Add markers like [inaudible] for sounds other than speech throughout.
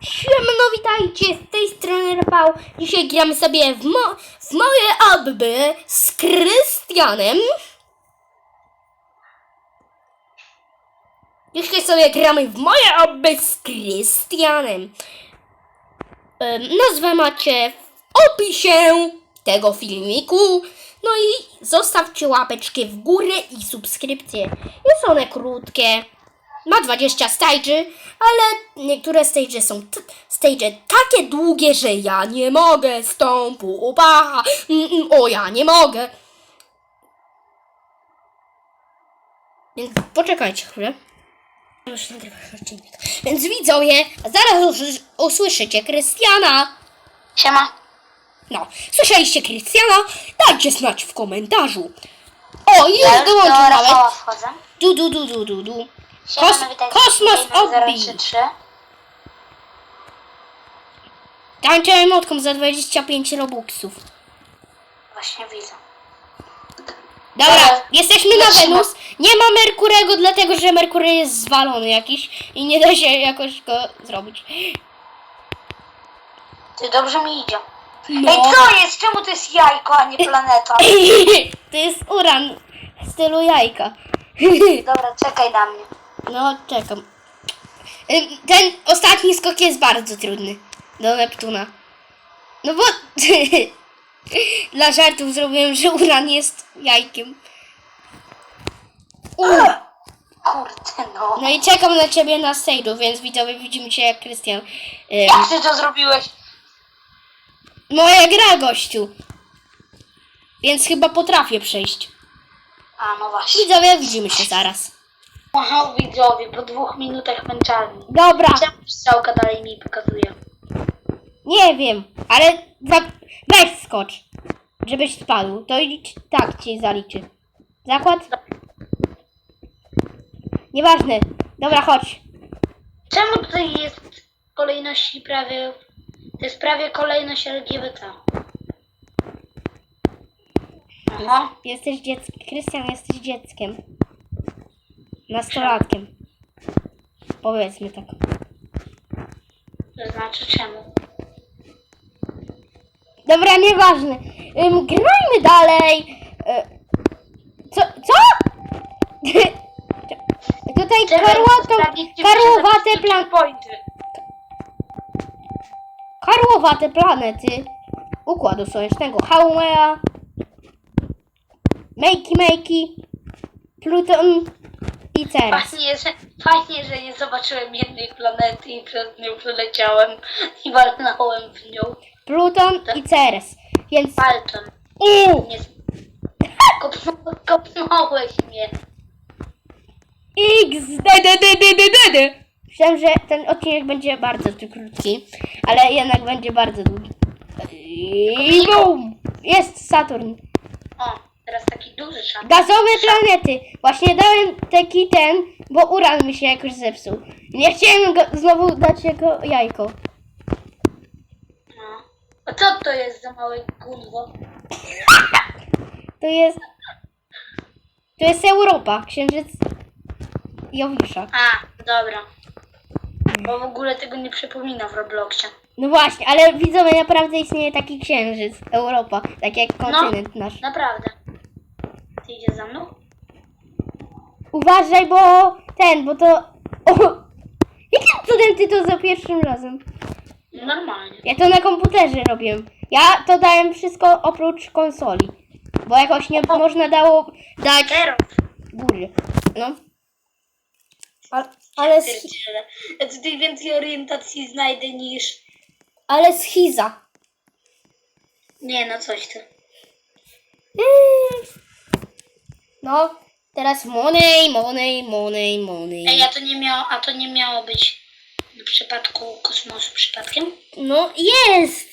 Siemno, witajcie, z tej strony Rafał. Dzisiaj gramy sobie w, mo w moje obby z Krystianem. Dzisiaj sobie gramy w moje obby z Krystianem. Em, Nazwę macie w opisie tego filmiku. No i zostawcie łapeczkę w górę i subskrypcję. Jest one krótkie. Ma 20 stage'y, ale niektóre stage'y są stage'y takie długie, że ja nie mogę stąpu upacha. Mm, mm, O, ja nie mogę. Więc poczekajcie chwilę. Więc widzowie, zaraz usły- usłyszycie Krystiana. Siema. No, słyszeliście Krystiana? Dajcie znać w komentarzu. O, już Ja dołączył nawet. Du, du, du, du, du, du. Kos- witajcie. kosmos. 033. Tańczę emotką za 25 robuxów. Właśnie widzę. Dobra, Dobra, jesteśmy na lecimy. Wenus. Nie ma Merkurego, dlatego że Merkury jest zwalony jakiś i nie da się jakoś go zrobić. Ty dobrze mi idzie. No. Ej, co jest? Czemu to jest jajko, a nie planeta? [laughs] to jest uran w stylu jajka. Dobra, czekaj na mnie. No, czekam. Ten ostatni skok jest bardzo trudny. Do Neptuna. No bo [laughs] dla żartów zrobiłem, że uran jest jajkiem. U. Kurde no. No i czekam na ciebie na stage'u, więc widzowie widzimy cię jak Krystian. Jak ty to zrobiłeś? Moja gra, gościu. Więc chyba potrafię przejść. A, no właśnie. Widzowie, widzimy się zaraz. Wow, widzowie, po dwóch minutach męczarni. Dobra, Czemu strzałka dalej mi pokazuje? nie wiem, ale za... weź skocz, żebyś spadł. To i tak ci zaliczy. Zakład? Nieważne. Dobra, chodź. Czemu tutaj jest kolejności prawie... To jest prawie kolejność LGBT. Aha. Jesteś dzieckiem. Krystian, jesteś dzieckiem. Nastolatkiem. Powiedzmy tak. To znaczy czemu? Dobra, nieważne. Ym, grajmy dalej. Y, co? Co? [laughs] Tutaj karłatą, karłowate, plan, pointy. karłowate planety Układu Słonecznego. Haumea, Makey Makey, Pluton Ceres. Fajnie że, fajnie, że nie zobaczyłem jednej planety i przez nią przeleciałem i walnąłem w nią Pluton i Ceres. Więc... palcem. U, Nie... [laughs] Kopnął, kopnąłeś mnie. X, d, d, d, d, d, d, d. Myślałem, że ten odcinek będzie bardzo krótki, ale jednak będzie bardzo długi. I boom! Jest Saturn. Taki duży szat. Gazowe planety. Właśnie dałem taki ten, bo uran mi się jakoś zepsuł. Nie chciałem go znowu dać jako jajko. No. A co to jest za małe gówno? To jest... To jest Europa. Księżyc Jowisza. A, dobra. Bo w ogóle tego nie przypomina w Robloxie. No właśnie, ale widzowie, naprawdę istnieje taki księżyc. Europa. Tak jak kontynent nasz. Naprawdę. Za mną? Uważaj, bo ten, bo to... [laughs] O, jakim cudem ty to za pierwszym razem? Normalnie. Ja to na komputerze robiłem. Ja to dałem wszystko oprócz konsoli. Bo jakoś nie można dało dać Teraz. góry. No. A, ale, z. Ja tutaj więcej orientacji znajdę niż... ale z Hiza. Nie, no coś ty. Eee. No, teraz money, money, money, money. Ej, a to nie miało, a to nie miało być w przypadku kosmosu przypadkiem? No jest!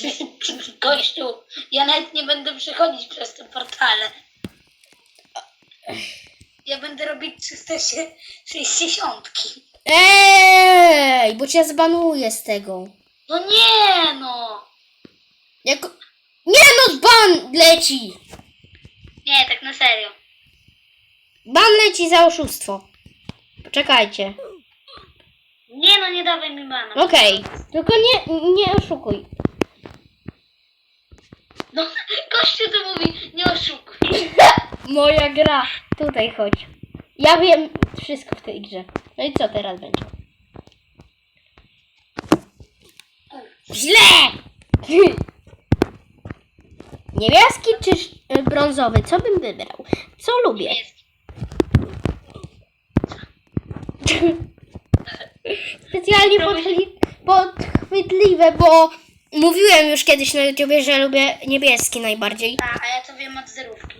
[laughs] Gościu, ja nawet nie będę przechodzić przez te portale. Ja będę robić 360. Ej, bo cię zbanuję z tego. No nie no! Jak... Nie no, ban leci! Nie, tak na serio. Ban leci za oszustwo. Poczekajcie. Nie no, nie dawaj mi bana. Okej, tylko nie, nie oszukuj. No, [laughs] gościu to mówi, nie oszukuj. [laughs] Moja gra. Tutaj chodź. Ja wiem wszystko w tej grze. No i co teraz będzie? Źle! [laughs] Niebieski czy brązowy? Co bym wybrał? Co lubię? Specjalnie podchli- podchwytliwe, bo mówiłem już kiedyś na YouTubie, że lubię niebieski najbardziej. A, a ja to wiem od zerówki.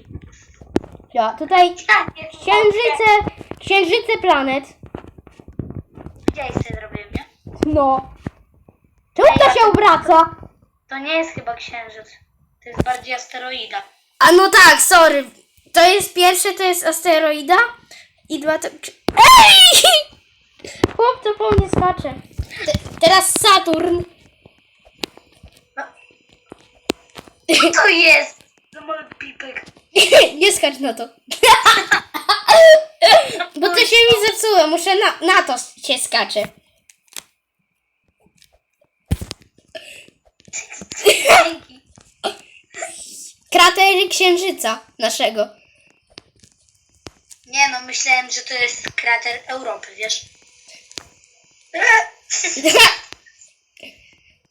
Ja tutaj Tak, jest księżyce, księżyce planet. Widziałeś co zrobiłem, nie? No. Czemu to się obraca? To nie jest chyba księżyc. To jest bardziej asteroida. A no tak, sorry. To jest pierwsze, to jest asteroida. I dwa to... Ej! [laughs] Chłop to po mnie skacze. Te, teraz Saturn. Co to jest? To mały pipek. [laughs] Nie skacz na to. [laughs] Bo to się mi zepsuło. Muszę na, na to się skacze. Kratery księżyca naszego. Nie no, myślałem, że to jest krater Europy, wiesz? [laughs]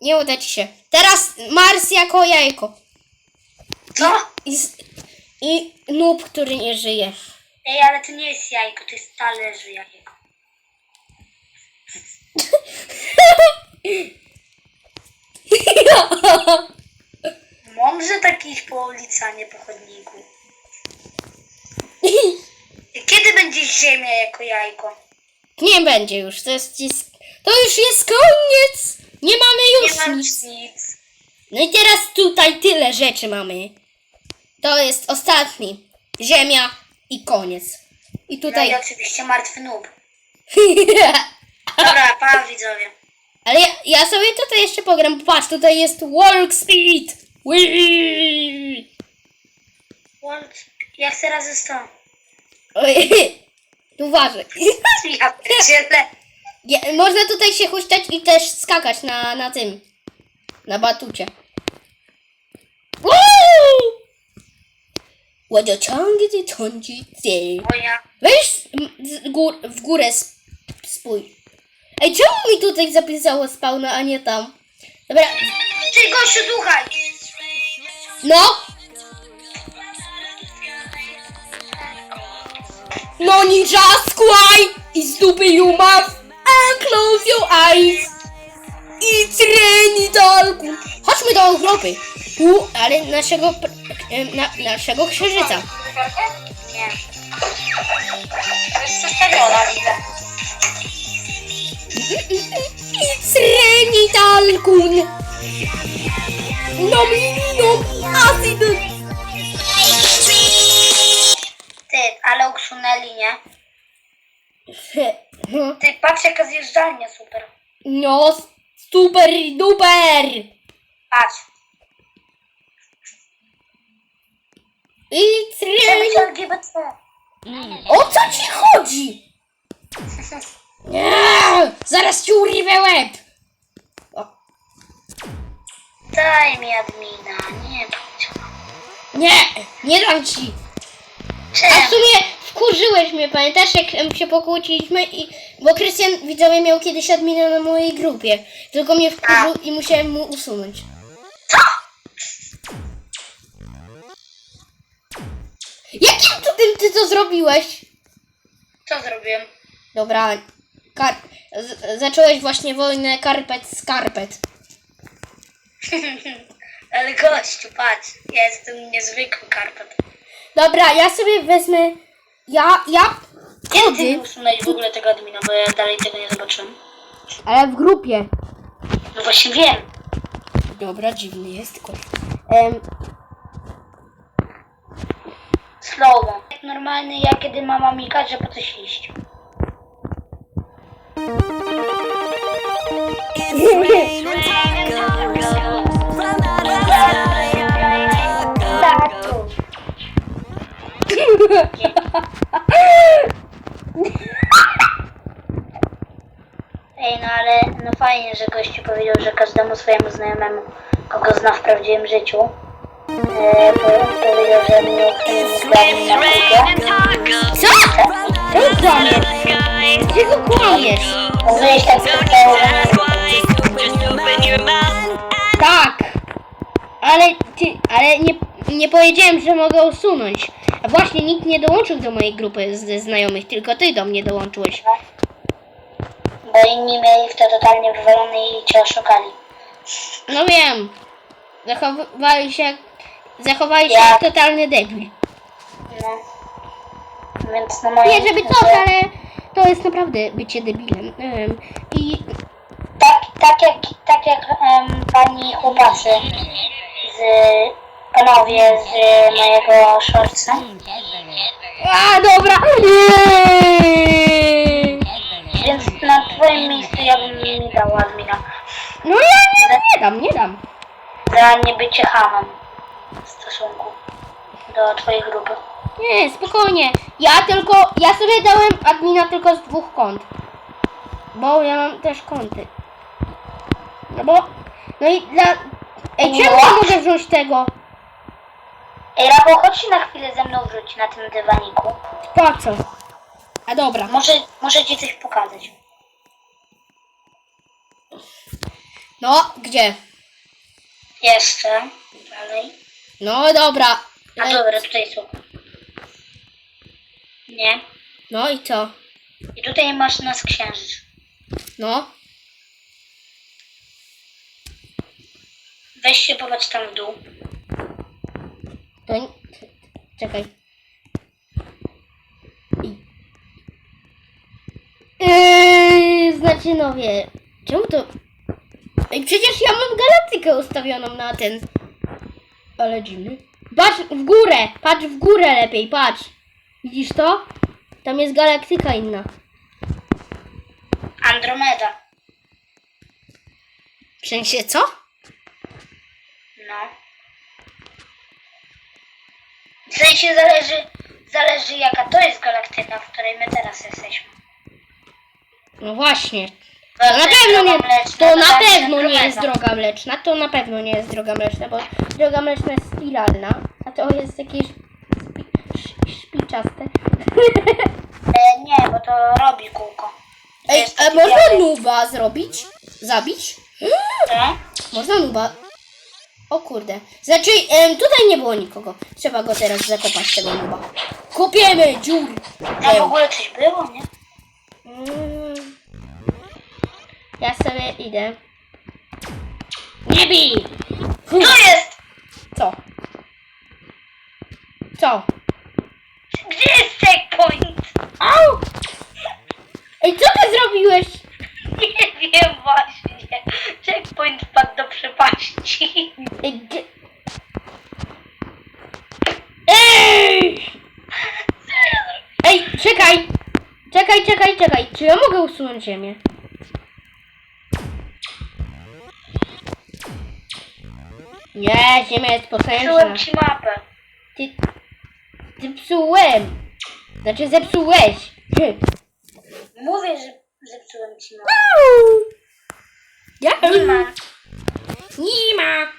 Nie uda ci się. Teraz Mars jako jajko. Co? I, z- i noob, który nie żyje. Ej, ale to nie jest jajko, to jest talerzy jajko. [laughs] Iść po ulicy, a nie po chodniku. [laughs] Kiedy będzie ziemia jako jajko? Nie będzie już. To jest, to już jest koniec. Nie mamy już Nie mam nic. nic. No i teraz tutaj tyle rzeczy mamy. To jest ostatni. Ziemia i koniec. I No tutaj. i oczywiście martwy noob. [laughs] Dobra, pa widzowie. Ale ja, ja sobie tutaj jeszcze pogram. Patrz, tutaj jest walk speed. Whee! World- Ja chcę razy sto. Oj, Uważaj. Ja pierdzielę. Ja, można tutaj się huśtać i też skakać na, na tym. Na batucie. Woo! 我就唱给这唱起这。 Moja. Weź m, z gór, w górę sp- spójrz. Ej, czemu mi tutaj zapisało spawna, a nie tam? Dobra, Ty gościu, słuchaj. no. No ninja squaj i z dupy you mouth and close your eyes. I treni dalku. Chodźmy do Europy. U, ale naszego, e, na, naszego księżyca. Nie. To jest przestawiona, widzę. I treni dalkun. No minimum acid. Ty, ale usunęli, nie? [laughs] Ty, patrz jaka zjeżdżalnia super. No, super duper. Patrz. I. Przemyśl LGBT. O co ci chodzi? Nie, zaraz ci urwę łeb. Daj mi admina, nie bądź. nie, nie dam ci. A w sumie wkurzyłeś mnie, pamiętasz jak się pokłóciliśmy i... Bo Krystian widzowie miał kiedyś admina na mojej grupie. Tylko mnie wkurzył i musiałem mu usunąć. Jakim cudem ty to zrobiłeś? Co zrobiłem? Dobra, kar... z- zacząłeś właśnie wojnę karpet z karpet. [laughs] Ale gościu, patrz. Ja jestem niezwykły karpet. Dobra, ja sobie wezmę... Ja, ja... Kiedy ty Kody, w ogóle tego admina, bo ja dalej tego nie zobaczyłem. ale w grupie. No właśnie wiem. Dobra, dziwny jest kot. Em, Slowo. Jak normalny ja, kiedy mama mi każe po coś iść. [laughs] Ej, no ale no fajnie, że gościu powiedział, że każdemu swojemu znajomemu, kogo zna w prawdziwym życiu, e, po- powiedział, że na grupę. Co? Co kłamiesz? Gdzie go kłamiesz? Mówiłeś tak tylko, Tak. Ale ty, ale nie, nie powiedziałem, że mogę usunąć. A właśnie nikt nie dołączył do mojej grupy ze znajomych, tylko ty do mnie dołączyłeś. bo inni mieli w to totalnie wywalone i cię oszukali. No wiem. Zachowali się jak, zachowali się Ja- jak totalny debil. No. Więc no moje... Nie, żeby coś, ale to jest naprawdę bycie debilem. Em, I Tak, tak jak, tak jak em, pani chłopacy z panowie z mojego shortsa. A, dobra! Eee. Więc na twoim miejscu ja bym nie dał admina. No ja nie, nie dam, nie dam. Za nie bycie hamem w stosunku do twojej grupy. Nie, spokojnie. Ja tylko, ja sobie dałem admina tylko z dwóch kont. Bo ja mam też konty. No bo, no i dla... Ej, czemu nie mogę wziąć tego? Ej, Rafał, chodź się na chwilę ze mną wróć na tym dywaniku. Po co? A dobra. Muszę, muszę ci coś pokazać. No, gdzie? Jeszcze. Dalej. No dobra. A Ej, dobra, tutaj są. Nie. No i co? I tutaj masz nas księżyc. No. Weź się popatrz tam w dół. To nie... Czekaj. Yy, znaczy no wie. Czemu to... Ej, przecież ja mam galaktykę ustawioną na ten... Ale dziwny. Patrz w górę! Patrz w górę lepiej, patrz! Widzisz to? Tam jest galaktyka inna. Andromeda. W sensie co? No. W sensie zależy, zależy jaka to jest galaktyka, w której my teraz jesteśmy. No właśnie. Bo To na jest pewno nie, mleczna, to na pewno nie jest droga mleczna, to na pewno nie jest droga mleczna, bo droga mleczna jest spiralna, a to jest jakieś spi, sz- szpiczaste. [laughs] E, nie, bo to robi kółko. Ej, jest taki można biały. nuba zrobić? Zabić? Co? Można nuba. O kurde. Znaczy, em, tutaj nie było nikogo. Trzeba go teraz zakopać, tego nuba. Kopiemy dziur. Tam w ogóle coś było, nie? Mm. Ja sobie idę. Nie bij! Tu jest! Co? Co? Gdzie jest checkpoint? Au! Ej, co ty zrobiłeś? [laughs] Nie wiem właśnie. Checkpoint wpadł do przepaści. Ej, gdzie... Ej! Ej, czekaj! Czekaj, czekaj, czekaj. Czy ja mogę usunąć ziemię? Nie, ziemia jest potężna. Psułem ci mapę. Ty... Zepsułem. Znaczy zepsułeś. Mówię, że zepsułem ci mapę. Ja Nie ma. Nie ma.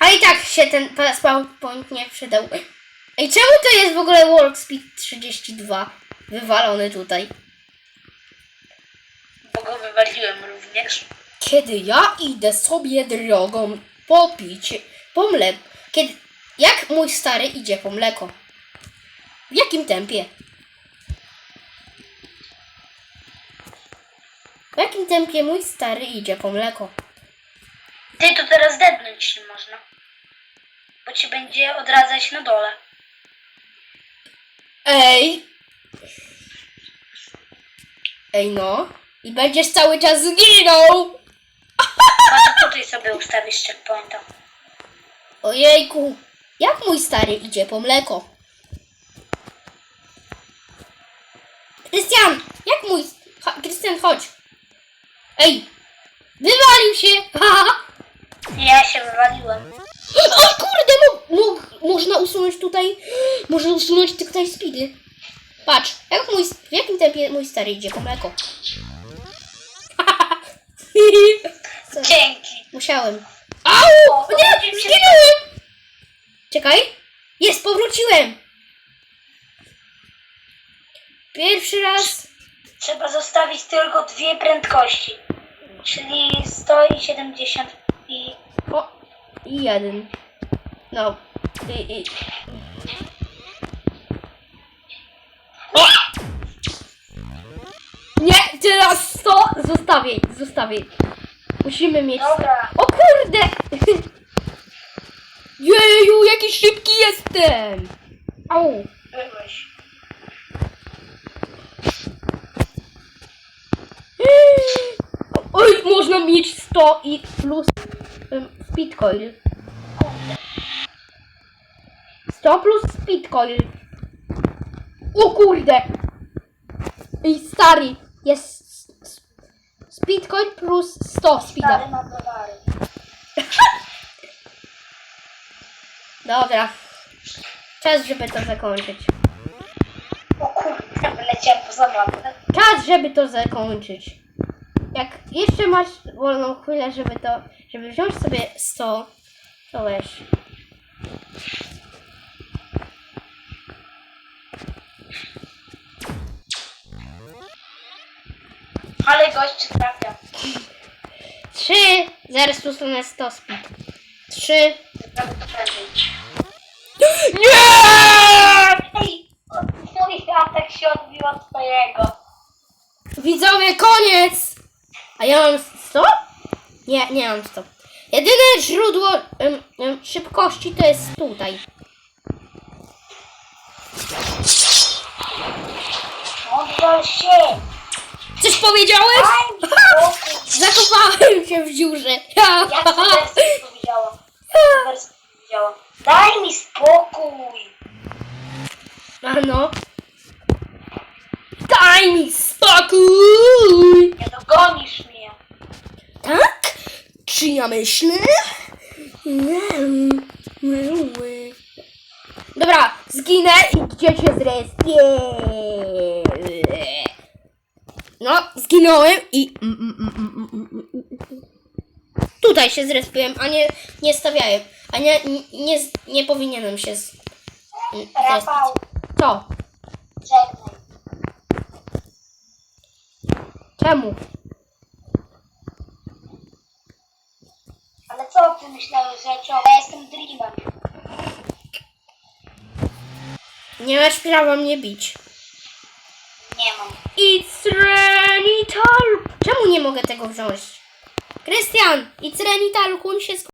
A i tak się ten PowerPoint nie przydał. Ej, czemu to jest w ogóle World Speed 32? Wywalony tutaj. Bo go wywaliłem również. Kiedy ja idę sobie drogą popić po mleko. Kiedy... Jak mój stary idzie po mleko? W jakim tempie? W jakim tempie mój stary idzie po mleko? Ty to teraz dednąć nie można. Bo ci będzie odradzać na dole. Ej! Ej no. I będziesz cały czas zginął! Może tutaj sobie ustawisz checkpointa. Ojejku. Jak mój stary idzie po mleko? Krystian! Jak mój... Krystian, chodź. Ej! Wywalił się! Ha! Ja się wywaliłem. O kurde, mo, mo, można usunąć tutaj... Można usunąć tutaj speedy. Patrz, jak mój, w jakim tempie mój stary idzie po mleko? Co? [laughs] Dzięki. Musiałem. Au! Nie! Zginąłem! Czekaj. Jest, powróciłem! Pierwszy raz. Trzeba zostawić tylko dwie prędkości. Czyli 100 i 70 i... O! I jeden. No. I, i. Nie, teraz 100! Zostawię, zostawię. Musimy mieć. Dobra. O kurde! [laughs] Jeju, jaki szybki jestem! Au! Byłeś. [laughs] Oj, można mieć 100 i plus um, speedcoil. 100 plus speedcoil. O kurde! Ej, stary, jest speedcoil plus 100 speeda. Stary. Dobra. Czas, żeby to zakończyć. O kurde, wyleciałem poza mapę. Czas, żeby to zakończyć. Jak jeszcze masz wolną chwilę, żeby to, żeby wziąć sobie 100, to weź. Ale gość trafia. 3, zaraz dostanę 100 speed. 3. Prawie to prędzej. Nie! Ej, mój atak się odbił od twojego. Widzowie, koniec! A ja mam 100? Nie, nie mam 100. Jedyne źródło szybkości to jest tutaj. Odwal się! Coś powiedziałeś? [laughs] Zakopałem się w dziurze. Jak to powiedziała? Powiedziała? Daj mi spokój! A no. Daj mi spokój! Nie dogonisz mnie. Tak? Czy ja myślę? Dobra, zginę i gdzie się zrespię? No, zginąłem i... Tutaj się zrespiłem, a nie, nie stawiałem. A nie, nie, nie powinienem się z... Rafał, Co? żegnaj. Czemu? Ale co ty myślałeś, że ja jestem Dreamem. Nie masz prawa mnie bić. Nie mam. It's Renital! Czemu nie mogę tego wziąć? Krystian, It's Renital, kuń się z